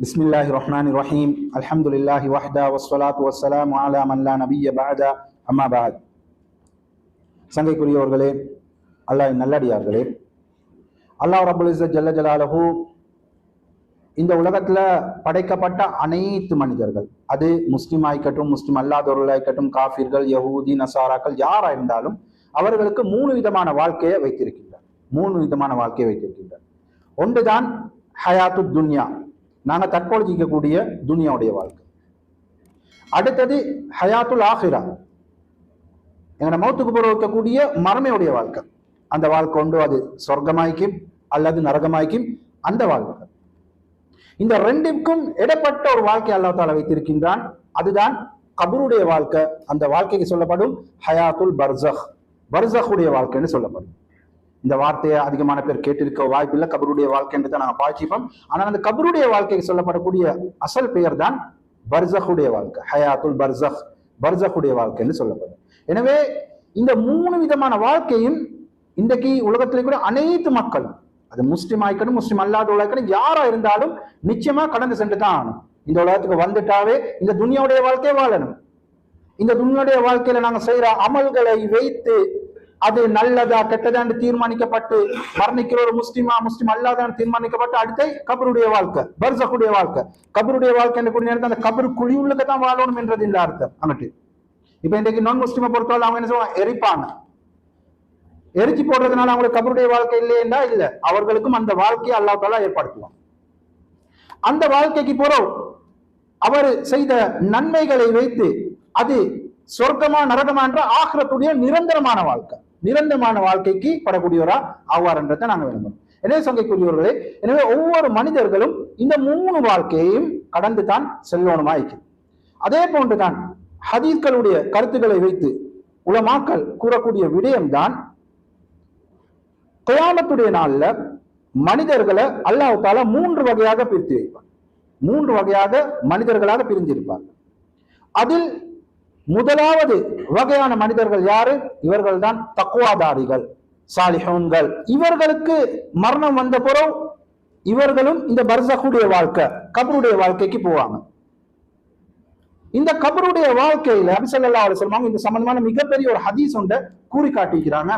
بسم الله الرحمن الرحيم الحمد لله وحده والصلاة والسلام على من لا نبي بعد أما بعد சங்கைக்குரியவர்களே அல்லாஹ் நல்லடியார்களே அல்லாஹ் ரபுல் இஸ்ஸத் ஜல்ல ஜலாலஹு இந்த உலகத்துல படைக்கப்பட்ட அனைத்து மனிதர்கள் அது முஸ்லிம் ஆயிக்கட்டும் முஸ்லிம் அல்லாதவர்களாய்க்கட்டும் காஃபிர்கள் யஹூதி நசாராக்கள் யாரா இருந்தாலும் அவர்களுக்கு மூணு விதமான வாழ்க்கையை வைத்திருக்கின்றார் மூணு விதமான வாழ்க்கையை வைத்திருக்கின்றார் ஒன்றுதான் ஹயாத்து துன்யா நாங்கள் தற்பொழுது துனியாவுடைய வாழ்க்கை. அடுத்தது ஹயாத்துல் ஆஹிரா எங்களை மௌத்துக்கு பிறகு இருக்கக்கூடிய மரமையுடைய வாழ்க்கை. அந்த வாழ்க்கை கொண்டு அது சொர்க்கமாய்க்கும் அல்லது நரகமாய்க்கும் அந்த வாழ்க்கை இந்த ரெண்டுக்கும் இடப்பட்ட ஒரு வாழ்க்கை அல்லா தாலா வைத்திருக்கின்றான். அதுதான் கபருடைய வாழ்க்கை. அந்த வாழ்க்கைக்கு சொல்லப்படும் ஹயாத்துல் பர்சஹ் பர்சஹுடைய வாழ்க்கைன்னு சொல்லப்படும். இந்த வார்த்தையை அதிகமான பேர் கேட்டிருக்க வாய்ப்பில்லை கபருடைய வாழ்க்கை என்று தான் நாங்கள் பாய்ச்சிப்போம் ஆனால் அந்த கபருடைய வாழ்க்கைக்கு சொல்லப்படக்கூடிய அசல் பெயர் தான் பர்சஹுடைய வாழ்க்கை. ஹயாத்துல் பர்சஹ் பர்சஹுடைய வாழ்க்கைன்னு சொல்லப்படும். எனவே இந்த மூணு விதமான வாழ்க்கையும் இன்றைக்கு உலகத்திலே கூட அனைத்து மக்களும் அது முஸ்லீம் ஆயிக்கணும் அல்லாத அல்லாதவர்களாய்க்கணும் யாரா இருந்தாலும் நிச்சயமா கடந்து சென்று தான் ஆகணும். இந்த உலகத்துக்கு வந்துட்டாவே இந்த துனியாவுடைய வாழ்க்கையை வாழணும். இந்த துனியாவுடைய வாழ்க்கையில நாங்க செய்யற அமல்களை வைத்து அது நல்லதா கெட்டதான்னு தீர்மானிக்கப்பட்டு மரணிக்கிற ஒரு முஸ்லிமா முஸ்லிம் அல்லாதான்னு தீர்மானிக்கப்பட்டு அடுத்த கபருடைய வாழ்க்கை பர்சக்குடைய வாழ்க்கை. கபருடைய வாழ்க்கை என்று கூடிய நேரத்தில் அந்த கபரு குழி உள்ளுக்கு தான் வாழணும் என்றது இந்த அர்த்தம் அங்கிட்டு. இப்ப இன்றைக்கு நான் முஸ்லிமை பொறுத்தவரை அவங்க என்ன சொல்லுவாங்க? எரிப்பாங்க. எரிச்சு போடுறதுனால அவங்களுக்கு கபருடைய வாழ்க்கை இல்லையா இல்ல. அவர்களுக்கும் அந்த வாழ்க்கையை அல்லா தாலா ஏற்படுத்துவான். அந்த வாழ்க்கைக்கு போறோம் அவர் செய்த நன்மைகளை வைத்து அது சொர்க்கமா நரகமா என்ற ஆகிரத்துடைய நிரந்தரமான வாழ்க்கை. நிரந்தரமான வாழ்க்கைக்கு படக்கூடியவரா ஆவார்ன்றதை நாங்க விரும்புகிறோம் எனவே சங்கைக்குரியவர்களே எனவே ஒவ்வொரு மனிதர்களும் இந்த மூணு வாழ்க்கையையும் கடந்து தான் செல்லணுமா அதே அதே போன்றுதான் ஹதீஸ்களுடைய கருத்துக்களை வைத்து உலமாக்கள் கூறக்கூடிய விடயம்தான் கொயாமத்துடைய நாள்ல மனிதர்களை அல்லாஹ் மூன்று வகையாக பிரித்து வைப்பார் மூன்று வகையாக மனிதர்களாக பிரிந்திருப்பார் அதில் முதலாவது வகையான மனிதர்கள் யாரு? இவர்கள் தான் தக்குவாதாரிகள் சாலிஹோன்கள். இவர்களுக்கு மரணம் வந்த பிறகு இவர்களும் இந்த பர்சகுடைய வாழ்க்கை கபருடைய வாழ்க்கைக்கு போவாங்க. இந்த கபருடைய வாழ்க்கையில நபிசல்லா அலுவலம் இந்த சம்பந்தமான மிகப்பெரிய ஒரு ஹதீஸ் ஒன்றை கூறி காட்டிக்கிறாங்க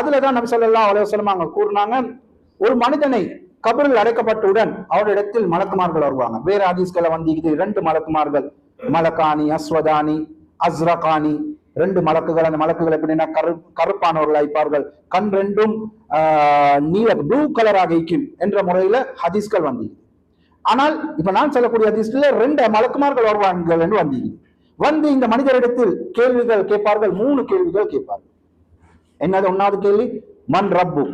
அதுலதான் நபிசல்லா அலுவலம் கூறினாங்க ஒரு மனிதனை கபரில் அடைக்கப்பட்டவுடன் அவரிடத்தில் மலக்குமார்கள் வருவாங்க. வேற ஹதீஸ்களை வந்து ரெண்டு மலக்குமார்கள். மலக்கானி அஸ்வதானி அஸ்ரகானி ரெண்டு மலக்குகள் அந்த மலக்குகள் எப்படின்னா கரு கருப்பானவர்கள் அழைப்பார்கள். கண் ரெண்டும் நீல ப்ளூ கலராக இருக்கும் என்ற முறையில ஹதீஸ்கள் வந்தீங்க ஆனால் இப்ப நான் சொல்லக்கூடிய ஹதீஸ்ல ரெண்டு மலக்குமார்கள் வருவார்கள் என்று வந்தீங்க வந்து இந்த மனிதரிடத்தில் கேள்விகள் கேட்பார்கள் மூணு கேள்விகள் கேட்பார்கள். என்னது ஒன்னாவது கேள்வி? மண் ரப்பு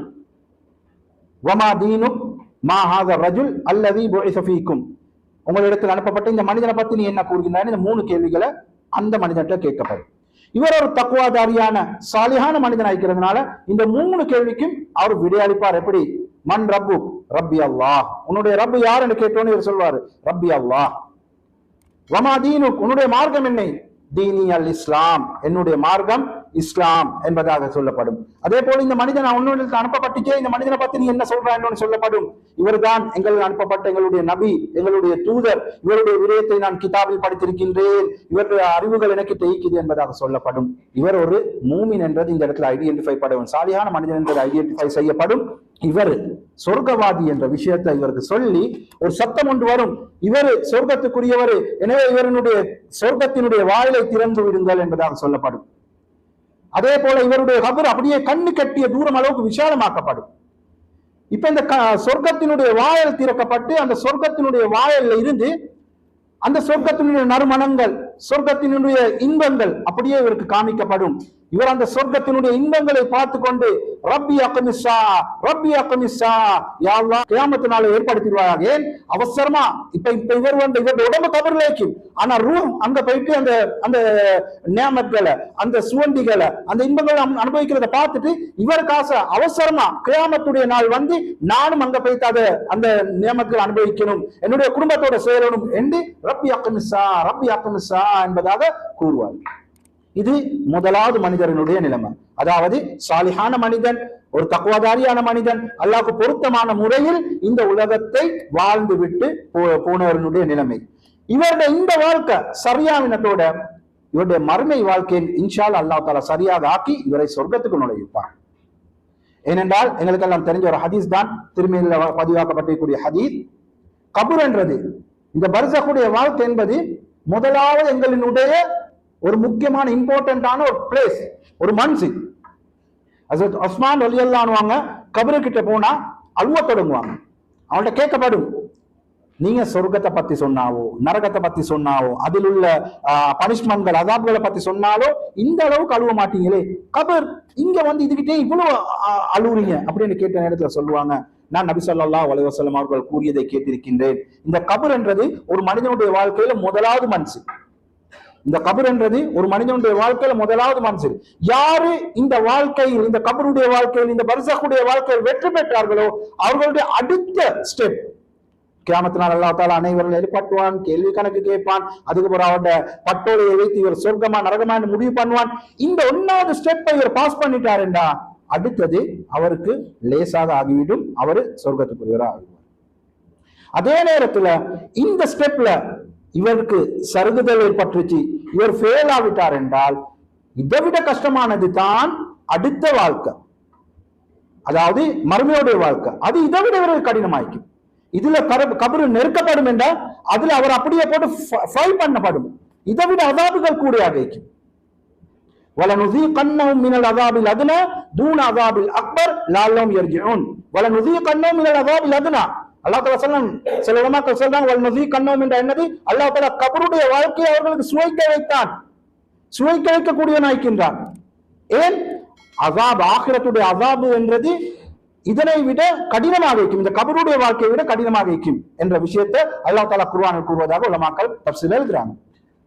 வமா தீனு மா ரஜுல் அல்லது உங்களிடத்தில் அனுப்பப்பட்ட இந்த மனிதனை பத்தி நீ என்ன கூறுகின்றான் இந்த மூணு கேள்விகளை அந்த மனிதன்கிட்ட கேட்கப்படும். இவர் ஒரு தக்குவாதாரியான சாலியான மனிதன் ஆயிக்கிறதுனால இந்த மூணு கேள்விக்கும் அவர் விடையளிப்பார் எப்படி? மண் ரப்பு? ரப்பி அல்லாஹ். உன்னுடைய ரப்பு யாருன்னு என்று கேட்டோன்னு இவர் சொல்வாரு. ரப்பி அல்லாஹ். வமா தீனு உன்னுடைய மார்க்கம் என்ன? தீனி அல் இஸ்லாம் என்னுடைய மார்க்கம் இஸ்லாம் என்பதாக சொல்லப்படும். அதே போல இந்த மனிதன் உன்னுடைய அனுப்பப்பட்டுச்சே இந்த மனிதனை பத்தி நீ என்ன சொல்றான்னு சொல்லப்படும். இவர்தான் எங்களுக்கு அனுப்பப்பட்ட எங்களுடைய நபி எங்களுடைய தூதர். இவருடைய விடயத்தை நான் கிதாபில் படித்திருக்கின்றேன். இவருடைய அறிவுகள் எனக்கு தேய்க்குது என்பதாக சொல்லப்படும். இவர் ஒரு மூமின் என்றது இந்த இடத்துல ஐடென்டிஃபை படும். சாலியான மனிதன் என்றது ஐடென்டிஃபை செய்யப்படும். இவர் சொர்க்கவாதி என்ற விஷயத்தை இவருக்கு சொல்லி ஒரு சத்தம் ஒன்று வரும். இவர் சொர்க்கத்துக்குரியவர். எனவே இவருடைய சொர்க்கத்தினுடைய வாயிலை திறந்து விடுங்கள் என்பதாக சொல்லப்படும். அதே போல இவருடைய கபர் அப்படியே கண்ணு கட்டிய தூரம் அளவுக்கு விசாலமாக்கப்படும். இப்ப இந்த சொர்க்கத்தினுடைய வாயல் திறக்கப்பட்டு அந்த சொர்க்கத்தினுடைய வாயல்ல இருந்து அந்த சொர்க்கத்தினுடைய நறுமணங்கள் சொர்க்கத்தினுடைய இன்பங்கள் அப்படியே இவருக்கு காமிக்கப்படும். இவர் அந்த சொர்க்கத்தினுடைய இன்பங்களை பார்த்து கொண்டு ரப்பி அக்கமிஷா ரப்பி அக்கமிசா யாழ்லா நாளை ஏற்படுத்திடுவாங்க ஏன்? அவசரமா. இப்ப இப்ப இவர் வந்து இவருடைய உடம்பு தவறு வைக்கும் ஆனா ரூம் அங்க போயிட்டு அந்த அந்த நியமத்களை அந்த சுவண்டிகளை அந்த இன்பங்களை அனுபவிக்கிறத பார்த்துட்டு இவர் காசை அவசரமா கியாமத்துடைய நாள் வந்து நானும் அங்க போயிட்டு அதை அந்த நியமத்தில் அனுபவிக்கணும் என்னுடைய குடும்பத்தோட சேரணும் என்று ரப்பி அக்கமிஷா ரப்பி அக்கமிஷா என்பதாக கூறுவார். இது முதலாவது மனிதர்களுடைய நிலைமை. அதாவது சாலிஹான மனிதன் ஒரு தக்குவாதாரியான மனிதன் அல்லாவுக்கு பொருத்தமான முறையில் இந்த உலகத்தை வாழ்ந்து விட்டு போ- போனவர்களுடைய நிலைமை. இவருடைய இந்த வாழ்க்கை சரியாவினத்தோட இவருடைய மறுமை வாழ்க்கையில் இன்ஷால் அல்லாஹ் தாலா சரியாக ஆக்கி இவரை சொர்க்கத்துக்கு நுழைவிப்பார். ஏனென்றால் எங்களுக்கெல்லாம் தெரிஞ்ச ஒரு ஹதீஸ் தான் திருமையில பதிவாக்கப்பட்டிருக்கூடிய ஹதீஸ். கபூர் என்றது. இந்த பர்சகுடைய வாழ்க்கை என்பது முதலாவது எங்களினுடைய ஒரு முக்கியமான இம்பார்ட்டன்டான ஒரு பிளேஸ் ஒரு மன்சி அசத் உஸ்மான் வலியல்லான்வாங்க கபரு கிட்ட போனா அழுவ தொடங்குவாங்க. அவன்கிட்ட கேட்கப்படும். நீங்க சொர்க்கத்தை பத்தி சொன்னாவோ நரகத்தை பத்தி சொன்னாவோ அதில் உள்ள பனிஷ்மெண்ட்கள் அதாப்களை பத்தி சொன்னாலோ இந்த அளவுக்கு அழுவ மாட்டீங்களே. கபர் இங்க வந்து இதுகிட்டே இவ்வளவு அழுவுறீங்க அப்படின்னு கேட்ட நேரத்துல சொல்லுவாங்க. நான் நபிசல்லா வலைவசலம் அவர்கள் கூறியதை கேட்டிருக்கின்றேன். இந்த கபர் என்றது ஒரு மனிதனுடைய வாழ்க்கையில முதலாவது மனுஷன் இந்த கபர் என்றது ஒரு மனிதனுடைய வாழ்க்கையில முதலாவது மனசில் யாரு இந்த வாழ்க்கையில் இந்த கபருடைய வாழ்க்கையில் இந்த பரிசகுடைய வாழ்க்கையில் வெற்றி பெற்றார்களோ அவர்களுடைய அடுத்த ஸ்டெப் கிராமத்தினால் அல்லா தால அனைவரும் எழுப்பாட்டுவான் கேள்வி கணக்கு கேட்பான் அதுக்கப்புறம் அவருடைய பட்டோலையை வைத்து இவர் சொர்க்கமா நரகமா என்று முடிவு பண்ணுவான். இந்த ஒன்னாவது ஸ்டெப்பை இவர் பாஸ் பண்ணிட்டாருண்டா அடுத்தது அவருக்கு லேசாக ஆகிவிடும் அவர் சொர்க்கத்துக்குரியவராக ஆகிடுவார் அதே நேரத்துல இந்த ஸ்டெப்ல இவருக்கு சருகுதல் ஏற்பட்டுச்சு இவர் ஃபெயில் ஆவிட்டார் என்றால் இதை விட கஷ்டமானது தான் அடுத்த வாழ்க்கை அதாவது மறுமையோடைய வாழ்க்கை அது இதை விட இவருக்கு கடினமாய்க்கும் இதுல கர- கபரு நெருக்கப்படும் என்றால் அதுல அவர் அப்படியே போட்டு ஃப்ரை பண்ணப்படும் இதை விட அதாபுகள் கூட வைக்கும் وَلَنُذِيقَنَّهُم مِّنَ الْعَذَابِ الْأَدْنَى دُونَ عَذَابِ الْأَكْبَرِ لَعَلَّهُمْ يَرْجِعُونَ وَلَنُذِيقَنَّهُم مِّنَ الْعَذَابِ الْأَدْنَى அல்லாஹ் வசலம் சில இடமாக்கள் சொல்றாங்க வல்மதி கண்ணோம் என்ற எண்ணதி அல்லாஹ் தலா கபருடைய வாழ்க்கையை அவர்களுக்கு சுவைக்க வைத்தான். சுவைக்க வைக்கக்கூடியவனாய்க்கின்றான் ஏன்? அசாப் ஆகிரத்துடைய அசாபு என்றது இதனை விட கடினமாக வைக்கும். இந்த கபருடைய வாழ்க்கையை விட கடினமாக வைக்கும் என்ற விஷயத்தை அல்லா தலா குருவானில் கூறுவதாக உள்ள மக்கள் தப்சில் எழுதுகிறாங்க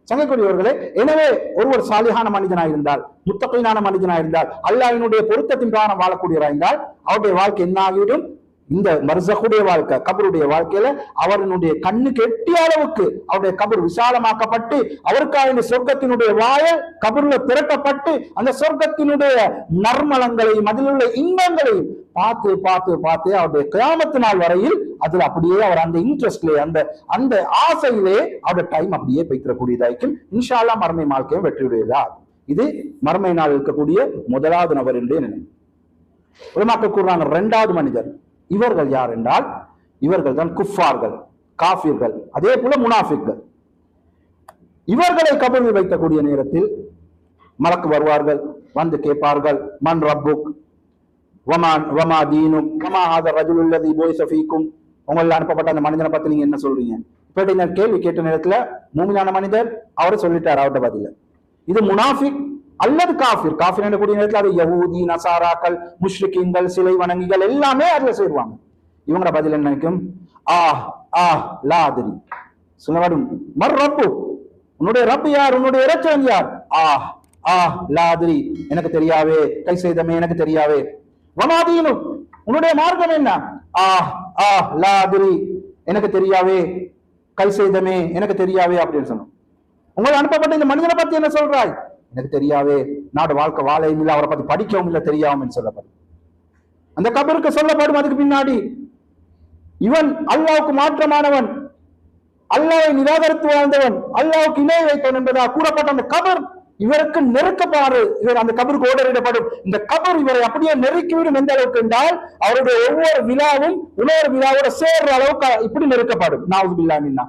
சங்கக்கூடியவர்களே எனவே ஒருவர் சாலிகான மனிதனாக இருந்தால் முத்தகையினான மனிதனாக இருந்தால் அல்லாஹினுடைய பொருத்தத்தின் பிரகாரம் வாழக்கூடியவராக இருந்தால் அவருடைய வாழ்க்கை என்ன ஆகிவிடும் இந்த மர்சகுடைய வாழ்க்கை கபருடைய வாழ்க்கையில அவருடைய கண்ணுக்கு எட்டிய அளவுக்கு அவருடைய கபர் விசாலமாக்கப்பட்டு அவருக்காக இந்த சொர்க்கத்தினுடைய வாயல் கபருல திரட்டப்பட்டு அந்த சொர்க்கத்தினுடைய நர்மலங்களையும் அதில் உள்ள இன்பங்களையும் பார்த்து பார்த்து பார்த்து அவருடைய கிராமத்து நாள் வரையில் அதுல அப்படியே அவர் அந்த இன்ட்ரெஸ்ட்லயே அந்த அந்த ஆசையிலே அவருடைய டைம் அப்படியே வைத்திடக்கூடியதாய்க்கும் இன்ஷால்லா அல்லாஹ் வாழ்க்கையும் வெற்றியுடையதா இது மர்மை நாள் இருக்கக்கூடிய முதலாவது நபர் என்றே நினைவு உலமாக்க கூறுறாங்க இரண்டாவது மனிதர். இவர்கள் யார் என்றால் இவர்கள் தான் குஃபார்கள் காஃபிர்கள் அதே போல முனாஃபிக்கள். இவர்களை கபரில் வைக்கக்கூடிய நேரத்தில் மலக்கு வருவார்கள் வந்து கேட்பார்கள் மன் ரப்புக் வமான் வமா தீனும் வமா ஆத ரஜுலுல்லதி போய் சஃபீக்கும் உங்களை அனுப்பப்பட்ட அந்த மனிதனை பத்தி நீங்க என்ன சொல்றீங்க? இப்படி நான் கேள்வி கேட்ட நேரத்துல மூமினான மனிதர் அவரு சொல்லிட்டார் அவர்கிட்ட பதில. இது முனாஃபிக் அல்லது காஃபிர். காஃபிர் கூடிய நேரத்துல அது யஹூதி நசாராக்கள் முஷ்ரிக்கீன்கள் சிலை வணங்கிகள் எல்லாமே அதுல சேருவாங்க. இவங்களோட பதில் என்ன நினைக்கும்? ஆ ஆ லா அதிரி. சொல்லப்படும் மர் ரப்பு. உன்னுடைய ரப்பு யார்? உன்னுடைய இறைச்சவன் யார்? ஆ ஆ லாதிரி எனக்கு தெரியாவே கை செய்தமே எனக்கு தெரியாவே வமாதீனு உன்னுடைய மார்க்கம் என்ன? ஆ ஆ லாதிரி எனக்கு தெரியாவே கை செய்தமே எனக்கு தெரியாவே அப்படின்னு சொன்னோம். உங்களை அனுப்பப்பட்ட இந்த மனிதனை பத்தி என்ன சொல்றாய்? எனக்கு தெரியாவே நாடு வாழ்க்கை வாழையும் இல்லை அவரை பத்தி படிக்கவும் இல்லை தெரியாமல் சொல்லப்படும். அந்த கபருக்கு சொல்லப்படும் அதுக்கு பின்னாடி இவன் அல்லாவுக்கு மாற்றமானவன் அல்லாவை நிராகரித்து வாழ்ந்தவன் அல்லாவுக்கு இணை வைத்தவன் என்பதா கூறப்பட்ட அந்த கபர் இவருக்கு நெருக்கப்பாடு இவர் அந்த கபருக்கு ஓடரிடப்படும். இந்த கபர் இவரை அப்படியே நெருக்கிவிடும் எந்த அளவுக்கு என்றால் அவருடைய ஒவ்வொரு விழாவும் இன்னொரு விழாவோட சேர்ற அளவுக்கு இப்படி நெருக்கப்படும். நாவது இல்லாமின்னா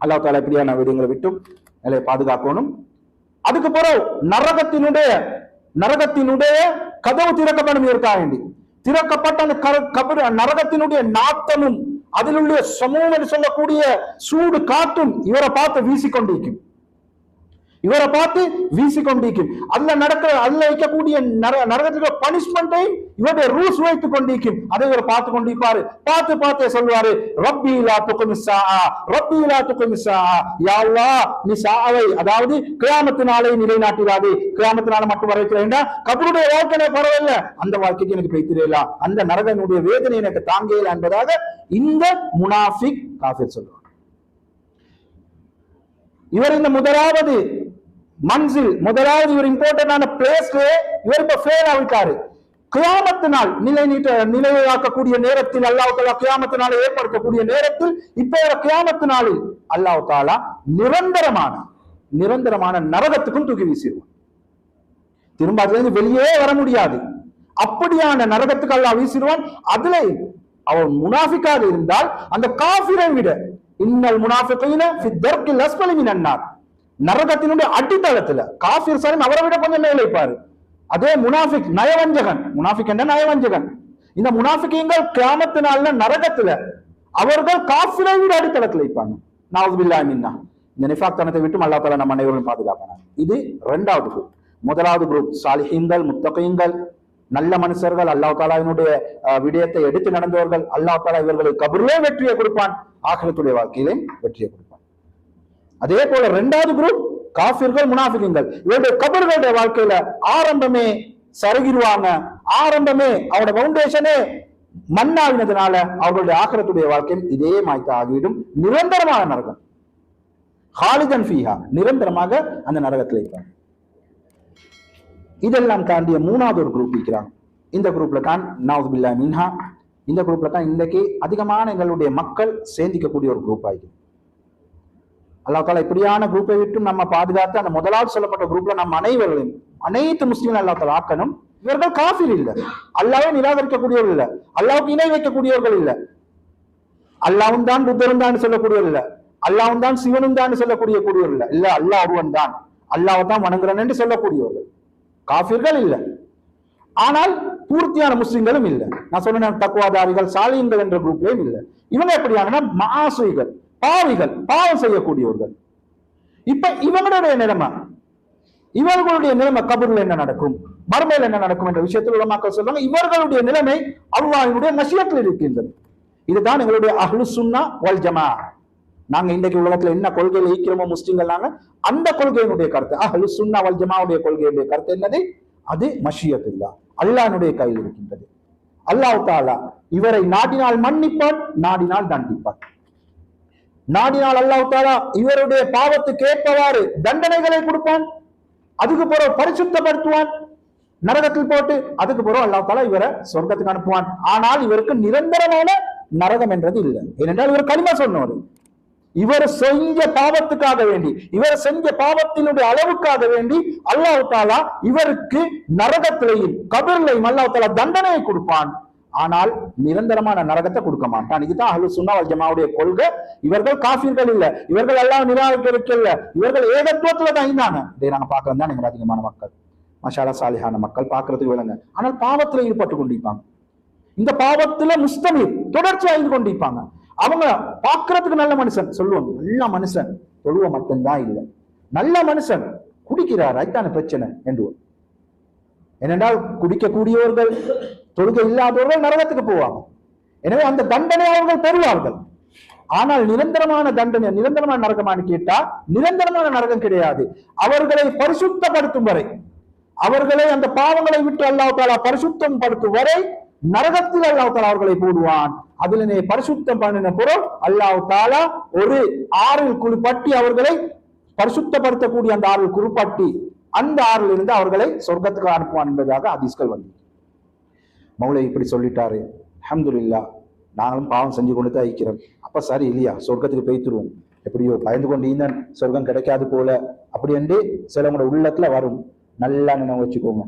அல்லாஹ் தாலா இப்படியான விடயங்களை விட்டும் நிலையை பாதுகாக்கணும். அதுக்கு பிறகு நரகத்தினுடைய நரகத்தினுடைய கதவு திறக்கப்படும் இருக்காண்டி திறக்கப்பட்ட அந்த கபர் நரகத்தினுடைய நாத்தமும் அதிலுள்ள சமூகம் சொல்லக்கூடிய சூடு காற்றும் இவரை பார்த்து வீசிக்கொண்டிருக்கும். இவரை பார்த்து வீசிக்கொண்டிருக்கும். அதுல நடக்கிற அதுல வைக்கக்கூடிய நர பனிஷ்மெண்டை இவருடைய ரூல்ஸ் வைத்துக் கொண்டிருக்கும். அதை இவர் பார்த்து கொண்டிருப்பாரு. பார்த்து பார்த்து சொல்வாரு ரப்பி லா துக்குமிசா ரப்பி லா துக்குமிசா யாவா நீ சாவை அதாவது கிராமத்து நாளை நிலைநாட்டிடாது கிராமத்து நாளை மட்டும் வர வைக்க வேண்டாம் கபருடைய வாழ்க்கையே பரவாயில்ல அந்த வாழ்க்கைக்கு எனக்கு பெய்திரலாம் அந்த நரகனுடைய வேதனை எனக்கு தாங்கல என்பதாக இந்த முனாஃபிக் காஃபிர் சொல்லுவார். இவர் இந்த முதலாவது மன்சில் முதலாவது இவர் இம்பார்ட்டன்டான பிளேஸ்ல இவர் இப்ப ஃபெயில் ஆகிட்டாரு. நாள் நிலை நீட்ட நிலையாக்கக்கூடிய நேரத்தில் அல்லாஹ் தாலா நாளை ஏற்படுத்தக்கூடிய நேரத்தில் இப்ப கியாமத்து நாளில் அல்லாஹ் தாலா நிரந்தரமான நிரந்தரமான நரகத்துக்கும் தூக்கி வீசிடுவான். திரும்ப அதுல இருந்து வெளியே வர முடியாது. அப்படியான நரகத்துக்கு அல்லாஹ் வீசிடுவான். அதுல அவன் முனாஃபிக்காக இருந்தால் அந்த காஃபிரை விட இன்னல் முனாஃபிகைன ஃபி தர்கில் அஸ்பலி நரகத்தினுடைய அடித்தளத்துல காஃபிர் சரண் அவரை விட கொஞ்சம் மேலே இருப்பாரு அதே முனாஃபிக் நயவஞ்சகன். முனாஃபிக் என்ன நயவஞ்சகன். இந்த முனாஃபிக்கீங்கள் கிராமத்தினால நரகத்துல அவர்கள் காஃபிரை விட அடித்தளத்துல இருப்பாங்க. நாவதுபில்லா மின்னா. இந்த நிஃபாக் தனத்தை விட்டு அல்லா தாலா நம்ம அனைவரும் பாதுகாப்பாங்க இது ரெண்டாவது குரூப் முதலாவது குரூப் சாலிஹீங்கள் முத்தகையுங்கள். நல்ல மனுஷர்கள் அல்லாஹ் தாலாவினுடைய அஹ், விடயத்தை எடுத்து நடந்தவர்கள் அல்லாஹ் தாலா இவர்களுக்கு கபூர்லே வெற்றியை கொடுப்பான். ஆகிரத்துடைய வாழ்க்கையிலே வெற்றியை கொடுப்பான். அதே போல இரண்டாவது குரூப் காபிர்கள் முனாஃபிகங்கள் இவருடைய கபர்களுடைய வாழ்க்கையில ஆரம்பமே சருகிடுவாங்க. ஆரம்பமே அவரோட பவுண்டேஷனே மண்ணாகினதுனால அவர்களுடைய ஆக்கிரத்துடைய வாழ்க்கையும் இதே மாய்த்த ஆகிவிடும். நிரந்தரமான நரகம். ஹாலிதன் ஃபீஹா. நிரந்தரமாக அந்த நரகத்தில் இருப்பாங்க இதெல்லாம் தாண்டிய மூணாவது ஒரு குரூப் இருக்கிறாங்க இந்த குரூப்ல தான் நவுது பில்லா மின்ஹா இந்த குரூப்ல தான் இன்றைக்கு அதிகமான எங்களுடைய மக்கள் சேர்ந்திக்கக்கூடிய ஒரு குரூப் ஆகிடும் அல்லாஹ் தாலா இப்படியான குரூப்பை விட்டு நம்ம பாதுகாத்து அந்த முதலாவது சொல்லப்பட்ட குரூப்ல நம்ம அனைவர்களையும் அனைத்து முஸ்லீம்கள் அல்லாஹ் தாலா ஆக்கணும். இவர்கள் காஃபிர் இல்ல. அல்லாவே நிராகரிக்கக்கூடியவர்கள் இல்ல. அல்லாவுக்கு இணை வைக்கக்கூடியவர்கள் இல்ல. அல்லாவும் தான் புத்தரும் தான் சொல்லக்கூடியவர்கள் இல்ல. அல்லாவும் தான் சிவனும் தான் சொல்லக்கூடிய கூடியவர்கள் இல்ல. இல்ல அல்லாஹ் ஒருவன் தான். அல்லாவை தான் வணங்குறன் என்று சொல்லக்கூடியவர்கள். காஃபிர்கள் இல்லை. ஆனால் பூர்த்தியான முஸ்லிம்களும் இல்லை. நான் சொன்னேன் தக்குவாதாரிகள் சாலியங்கள் என்ற குரூப்லயும் இல்ல. இவங்க எப்படியான மாசுகள். பாவிகள் பாவம் செய்யக்கூடியவர்கள். இப்ப இவங்களுடைய நிலைமை இவர்களுடைய நிலைமை கபூர்ல என்ன நடக்கும் மறுமையில் என்ன நடக்கும் என்ற விஷயத்தில் உலமாக்கள் சொல்றாங்க. இவர்களுடைய நிலைமை அல்லாஹினுடைய நசியத்தில் இருக்கின்றது. இதுதான் எங்களுடைய அஹ்லு சுன்னா வல் ஜமா. நாங்க இன்றைக்கு உலகத்துல என்ன கொள்கையில ஈக்கிறோமோ முஸ்லிம்கள் நாங்க அந்த கொள்கையினுடைய கருத்து அஹ்லு சுன்னா வல் ஜமாவுடைய கொள்கையுடைய கருத்து என்னது? அது மஷியத்துல்லா அல்லாஹனுடைய கையில் இருக்கின்றது. அல்லாஹ் தாலா இவரை நாடினால் மன்னிப்பான் நாடினால் தண்டிப்பான். நாடினால் அல்லாஹ் இவருடைய பாவத்துக்கு ஏற்பவாறு தண்டனைகளை கொடுப்பான். அதுக்கு பிறகு பரிசுத்தப்படுத்துவான். நரகத்தில் போட்டு அதுக்கு பிறகு அல்லாவுதாலா இவரை சொர்க்கத்துக்கு அனுப்புவான். ஆனால் இவருக்கு நிரந்தரமான நரகம் என்றது இல்லை. ஏனென்றால் இவர் கனிமா சொன்னவர். இவர் செஞ்ச பாவத்துக்காக வேண்டி இவர் செஞ்ச பாவத்தினுடைய அளவுக்காக வேண்டி அல்லாஹ் தாலா இவருக்கு நரகத்திலையும் கபிர்லையும் அல்லாஹ் தாலா தண்டனையை கொடுப்பான். ஆனால் நிரந்தரமான நரகத்தை கொடுக்க மாட்டான். இதுதான் அஹ்லு சுன்னா ஜமாவுடைய கொள்கை. இவர்கள் காஃபிர்கள் இல்ல. இவர்கள் எல்லாம் நிராகரிக்கல இவர்கள் ஏகத்துவத்துல தான் இருந்தாங்க. இதை நாங்க பாக்குறது தான் எங்க அதிகமான மக்கள். மஷாலா சாலிஹான மக்கள் பாக்குறதுக்கு விளங்க. ஆனால் பாவத்துல ஈடுபட்டு கொண்டிருப்பாங்க. இந்த பாவத்துல முஸ்தமீர் தொடர்ச்சியா இருந்து கொண்டிருப்பாங்க. அவங்க பாக்குறதுக்கு நல்ல மனுஷன். சொல்லுவாங்க நல்ல மனுஷன் தொழுவ மட்டும்தான் இல்லை. நல்ல மனுஷன் குடிக்கிறார். அதுதான பிரச்சனை என்று என்னென்றால் குடிக்கக்கூடியவர்கள் தொழுகை இல்லாதவர்கள் நரகத்துக்கு போவாங்க. எனவே அந்த தண்டனை அவர்கள் பெறுவார்கள். ஆனால் நிரந்தரமான தண்டனை நிரந்தரமான நரகமானு கேட்டா நிரந்தரமான நரகம் கிடையாது. அவர்களை பரிசுத்தப்படுத்தும் வரை அவர்களை அந்த பாவங்களை விட்டு அல்லாஹ் தாலா பரிசுத்தம் படுத்தும் வரை நரகத்தில் அல்லாஹ் தாலா அவர்களை போடுவான். அதிலே பரிசுத்தம் பண்ணின பிறகு அல்லாஹ் தாலா ஒரு ஆறில் குழுப்பட்டி அவர்களை பரிசுத்தப்படுத்தக்கூடிய அந்த ஆறில் குறிப்பட்டி அந்த ஆறில் இருந்து அவர்களை சொர்க்கத்துக்கு அனுப்புவான் என்பதாக அதிஸ்கள் வந்து. மௌலை இப்படி சொல்லிட்டாரு. அஹமதுல்லா நாங்களும் பாவம் செஞ்சு கொண்டு தான் இருக்கிறோம். அப்ப சரி இல்லையா? சொர்க்கத்துக்கு போய்த்துருவோம். எப்படியோ பயந்து கொண்டு இருந்தேன். சொர்க்கம் கிடைக்காது போல. அப்படி என்று சிலவங்களோட உள்ளத்துல வரும். நல்லா நினைவு வச்சுக்கோங்க.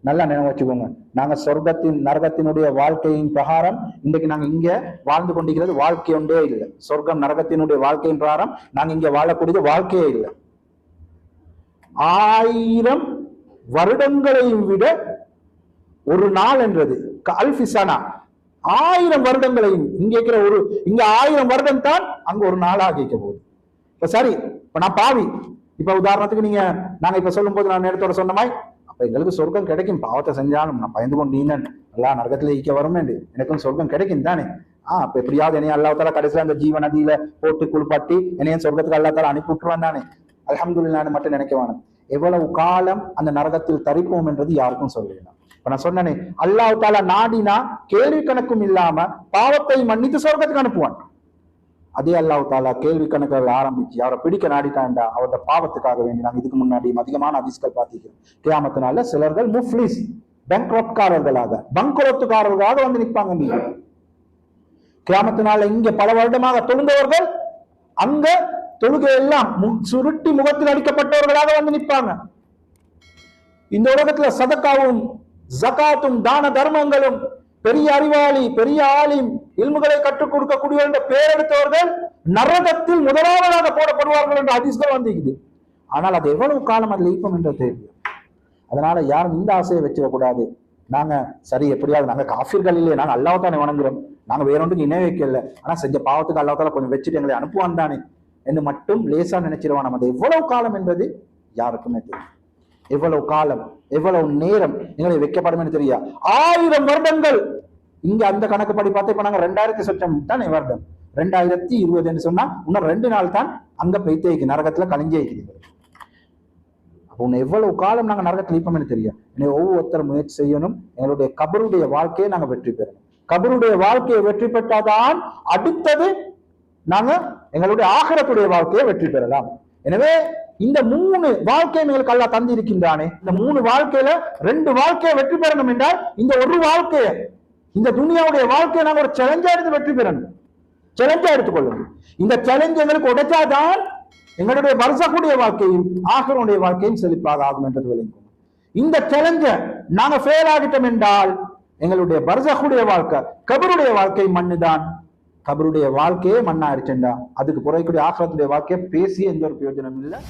நல்லா நினைவு வச்சுக்கோங்க. நாங்க சொர்க்கத்தின் நரகத்தினுடைய வாழ்க்கையின் பிரகாரம் இன்றைக்கு நாங்க இங்க வாழ்ந்து கொண்டிருக்கிறது வாழ்க்கை ஒன்றே இல்லை. சொர்க்கம் நரகத்தினுடைய வாழ்க்கையின் பிரகாரம் நாங்க இங்க வாழக்கூடியது வாழ்க்கையே இல்லை. ஆயிரம் வருடங்களையும் விட ஒரு நாள் என்றது. அல்பிசானா ஆயிரம் வருடங்களையும் இங்க இருக்கிற ஒரு இங்க ஆயிரம் வருடம் தான் அங்க ஒரு நாளாக கேட்க போகுது. இப்ப சரி இப்ப நான் பாவி. இப்ப உதாரணத்துக்கு நீங்க நாங்க இப்ப சொல்லும் போது நான் நேரத்தோட சொன்னமாய் அப்ப எங்களுக்கு சொர்க்கம் கிடைக்கும். பாவத்தை செஞ்சாலும் நான் பயந்து கொண்டு நீந்தன் எல்லா நரகத்துல ஈக்க வருமேண்டு எனக்கும் சொர்க்கம் கிடைக்கும் தானே. ஆஹ் அப்ப எப்படியாவது என்னைய அல்லா தாலா கடைசியில அந்த ஜீவ நதியில போட்டு குளிப்பாட்டி என்னையும் சொர்க்கத்துக்கு அல்லா அனுப்பி விட்டுருவான் தானே. அலமதுல்லான்னு மட்டும் நினைக்க வேணும். எவ்வளவு காலம் அந்த நரகத்தில் தரிப்போம் என்றது யாருக்கும் சொல்லலாம் இப்ப நான் சொன்னேனே அல்லாஹ் தாலா நாடினா கேள்வி கணக்கும் இல்லாம பாவத்தை மன்னித்து சொர்க்கத்துக்கு அனுப்புவான். அதே அல்லாஹ் தாலா கேள்வி கணக்குகள் ஆரம்பிச்சு அவரை பிடிக்க நாடிட்டாண்டா அவரோட பாவத்துக்காக வேண்டி நாங்க இதுக்கு முன்னாடி அதிகமான அதிஸ்கள் பார்த்திருக்கிறோம். கியாமத்தினால சிலர்கள் முஃப்லிஸ் பேங்க்ரப்ட்காரர்களாக பங்குரத்துக்காரர்களாக வந்து நிற்பாங்க நீங்க கிராமத்தினால இங்க பல வருடமாக தொழுந்தவர்கள் அங்க தொழுகை எல்லாம் சுருட்டி முகத்தில் அடிக்கப்பட்டவர்களாக வந்து நிற்பாங்க. இந்த உலகத்துல சதக்காவும் ஜகாத்தும் தான தர்மங்களும் பெரிய அறிவாளி பெரிய ஆலிம் இல்முகளை கற்றுக் கொடுக்கக்கூடிய என்ற பெயரெடுத்தவர்கள் நரகத்தில் முதலாவதாக போடப்படுவார்கள் என்ற அதிர்ஷ்டம் வந்திருக்குது ஆனால் அது எவ்வளவு காலம் அதில் ஈப்பம் என்ற தேவை அதனால யாரும் இந்த ஆசையை வச்சிடக்கூடாது. நாங்க சரி எப்படியாவது நாங்க காஃபிர்கள் இல்லையே நாங்க அல்லாஹ் தானே வணங்குறோம். நாங்க வேற ஒன்றுக்கு இணை வைக்கல ஆனா செஞ்ச பாவத்துக்கு அல்லாஹ் கொஞ்சம் வச்சுட்டு எங்களை அனுப்புவான் தானே. என்று மட்டும் லேசா நினைச்சிருவான் நம்ம எவ்வளவு காலம் என்பது யாருக்குமே தெரியும். எவ்வளவு காலம் எவ்வளவு நேரம் எங்களை வைக்கப்படும் என்று தெரியா? ஆயிரம் வருடங்கள். இங்க அந்த கணக்கு படி பார்த்தா இப்ப நாங்க ரெண்டாயிரத்தி சொச்சம் தான் வருடம். ரெண்டாயிரத்தி இருபதுன்னு சொன்னா இன்னும் ரெண்டு நாள் தான் அங்க பெய்தே நரகத்துல கலைஞ்சே இருக்குது. அப்போ உன்னை எவ்வளவு காலம் நாங்க நரகத்தில் இருப்போம்னு தெரியும் என்னை ஒவ்வொருத்தரும் முயற்சி செய்யணும். எங்களுடைய கபருடைய வாழ்க்கையை நாங்க வெற்றி பெறணும். கபருடைய வாழ்க்கையை வெற்றி பெற்றாதான் அடுத்தது நாங்க எங்களுடைய ஆகரத்துடைய வாழ்க்கையை வெற்றி பெறலாம். எனவே இந்த மூணு வாழ்க்கையை எங்களுக்கு அல்லா தந்து இருக்கின்றானே இந்த மூணு வாழ்க்கையில ரெண்டு வாழ்க்கையை வெற்றி பெறணும் என்றால் இந்த ஒரு வாழ்க்கையை இந்த துணியாவுடைய வாழ்க்கையை நாங்க ஒரு சேலஞ்சா எடுத்து வெற்றி பெறணும். சேலஞ்சா எடுத்துக்கொள்ளணும். இந்த சேலஞ்ச் எங்களுக்கு உடைச்சாதான் எங்களுடைய வருஷக்கூடிய வாழ்க்கையும் ஆகரனுடைய வாழ்க்கையும் செழிப்பாக ஆகும் என்றது விளங்கும். இந்த சேலஞ்ச நாங்க ஃபெயில் ஆகிட்டோம் என்றால் எங்களுடைய பர்சகுடைய வாழ்க்கை கபருடைய வாழ்க்கை மண்ணுதான். கபருடைய வாழ்க்கையே மண்ணா அதுக்கு புறக்கூடிய ஆகரத்துடைய வாழ்க்கையை பேசிய எந்த ஒரு பிரயோஜனம் இல்லை.